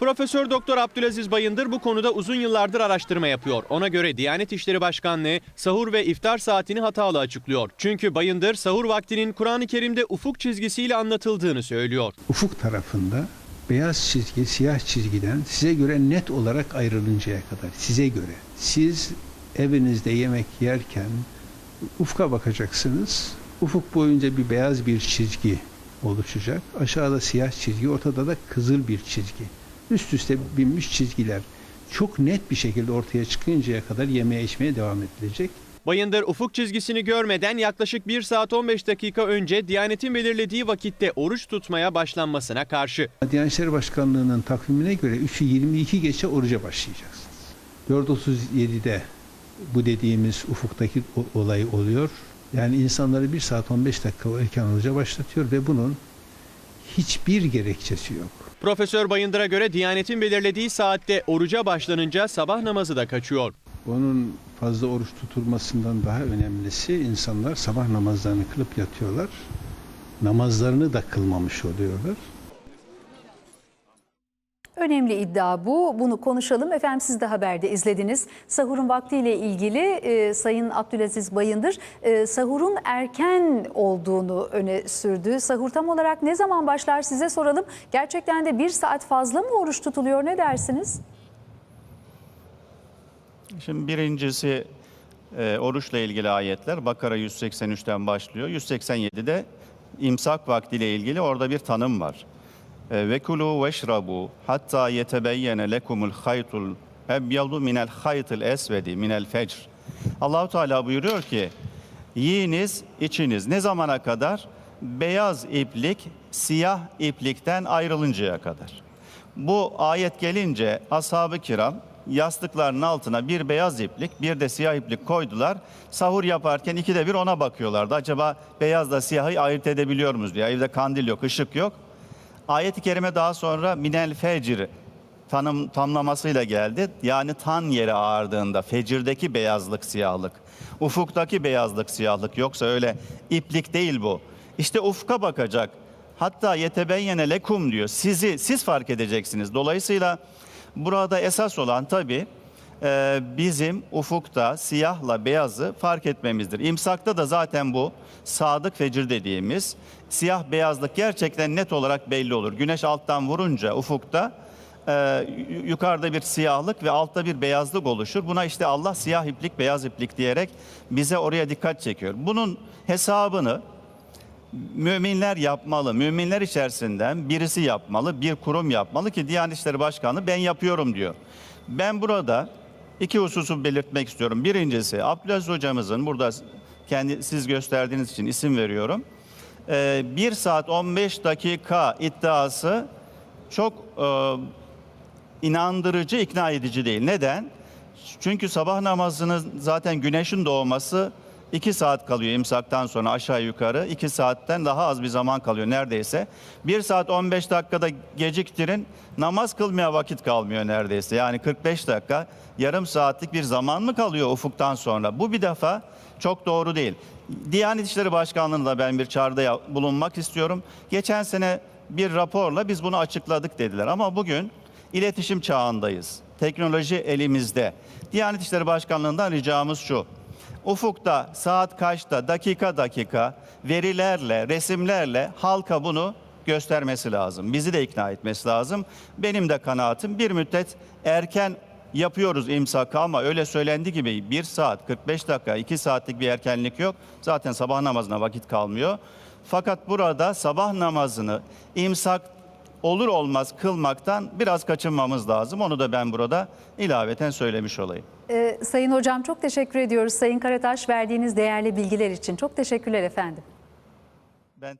Profesör Doktor Abdülaziz Bayındır bu konuda uzun yıllardır araştırma yapıyor. Ona göre Diyanet İşleri Başkanlığı sahur ve iftar saatini hatalı açıklıyor. Çünkü Bayındır sahur vaktinin Kur'an-ı Kerim'de ufuk çizgisiyle anlatıldığını söylüyor. ufuk tarafında beyaz çizgi siyah çizgiden size göre net olarak ayrılıncaya kadar size göre siz evinizde yemek yerken ufka bakacaksınız. Ufuk boyunca bir beyaz bir çizgi oluşacak. Aşağıda siyah çizgi, ortada da kızıl bir çizgi. Üst üste binmiş çizgiler çok net bir şekilde ortaya çıkıncaya kadar yemeye içmeye devam edilecek. Bayındır ufuk çizgisini görmeden yaklaşık 1 saat 15 dakika önce Diyanet'in belirlediği vakitte oruç tutmaya başlanmasına karşı. Diyanet İşleri Başkanlığı'nın takvimine göre 3'ü 22 geçe oruca başlayacaksınız. 4.37'de bu dediğimiz ufuktaki olay oluyor. Yani insanları 1 saat 15 dakika erken oruca başlatıyor ve bunun hiçbir gerekçesi yok. Profesör Bayındır'a göre Diyanet'in belirlediği saatte oruca başlanınca sabah namazı da kaçıyor. Onun fazla oruç tutulmasından daha önemlisi insanlar sabah namazlarını kılıp yatıyorlar. Namazlarını da kılmamış oluyorlar. Önemli iddia bu. Bunu konuşalım. Efendim siz de haberde izlediniz. Sahurun vaktiyle ilgili e, Sayın Abdülaziz Bayındır e, sahurun erken olduğunu öne sürdü. Sahur tam olarak ne zaman başlar size soralım. Gerçekten de bir saat fazla mı oruç tutuluyor ne dersiniz? Şimdi birincisi e, oruçla ilgili ayetler Bakara 183'ten başlıyor. 187'de imsak vaktiyle ilgili orada bir tanım var. Kulu veşrabu hatta yetebeyyene lekumul haytul ebyadu minel haytil esvedi minel fecr. Allahu Teala buyuruyor ki yiyiniz içiniz ne zamana kadar? Beyaz iplik siyah iplikten ayrılıncaya kadar. Bu ayet gelince ashab-ı kiram yastıklarının altına bir beyaz iplik bir de siyah iplik koydular. Sahur yaparken ikide bir ona bakıyorlardı. Acaba beyazla siyahı ayırt edebiliyor muyuz diye. Evde kandil yok, ışık yok. Ayet-i kerime daha sonra minel fecr tanım, tamlamasıyla geldi. Yani tan yeri ağardığında fecirdeki beyazlık siyahlık, ufuktaki beyazlık siyahlık yoksa öyle iplik değil bu. İşte ufka bakacak. Hatta yetebeyyene lekum diyor. Sizi siz fark edeceksiniz. Dolayısıyla burada esas olan tabii e, bizim ufukta siyahla beyazı fark etmemizdir. İmsakta da zaten bu sadık fecir dediğimiz siyah beyazlık gerçekten net olarak belli olur. Güneş alttan vurunca ufukta e, yu- yukarıda bir siyahlık ve altta bir beyazlık oluşur. Buna işte Allah siyah iplik beyaz iplik diyerek bize oraya dikkat çekiyor. Bunun hesabını müminler yapmalı. Müminler içerisinden birisi yapmalı, bir kurum yapmalı ki Diyanet İşleri Başkanı ben yapıyorum diyor. Ben burada iki hususu belirtmek istiyorum. Birincisi Abdülaziz hocamızın burada kendi siz gösterdiğiniz için isim veriyorum. Ee, 1 saat 15 dakika iddiası çok e, inandırıcı, ikna edici değil. Neden? Çünkü sabah namazının zaten güneşin doğması 2 saat kalıyor imsaktan sonra aşağı yukarı. 2 saatten daha az bir zaman kalıyor neredeyse. 1 saat 15 dakikada geciktirin namaz kılmaya vakit kalmıyor neredeyse. Yani 45 dakika yarım saatlik bir zaman mı kalıyor ufuktan sonra? Bu bir defa çok doğru değil. Diyanet İşleri Başkanlığı'nda ben bir çağrıda bulunmak istiyorum. Geçen sene bir raporla biz bunu açıkladık dediler ama bugün iletişim çağındayız. Teknoloji elimizde. Diyanet İşleri Başkanlığı'ndan ricamız şu. Ufukta saat kaçta dakika dakika verilerle, resimlerle halka bunu göstermesi lazım. Bizi de ikna etmesi lazım. Benim de kanaatim bir müddet erken yapıyoruz imsakı ama öyle söylendi gibi 1 saat 45 dakika 2 saatlik bir erkenlik yok. Zaten sabah namazına vakit kalmıyor. Fakat burada sabah namazını imsak olur olmaz kılmaktan biraz kaçınmamız lazım. Onu da ben burada ilaveten söylemiş olayım. Ee, Sayın Hocam çok teşekkür ediyoruz. Sayın Karataş verdiğiniz değerli bilgiler için. Çok teşekkürler efendim. Ben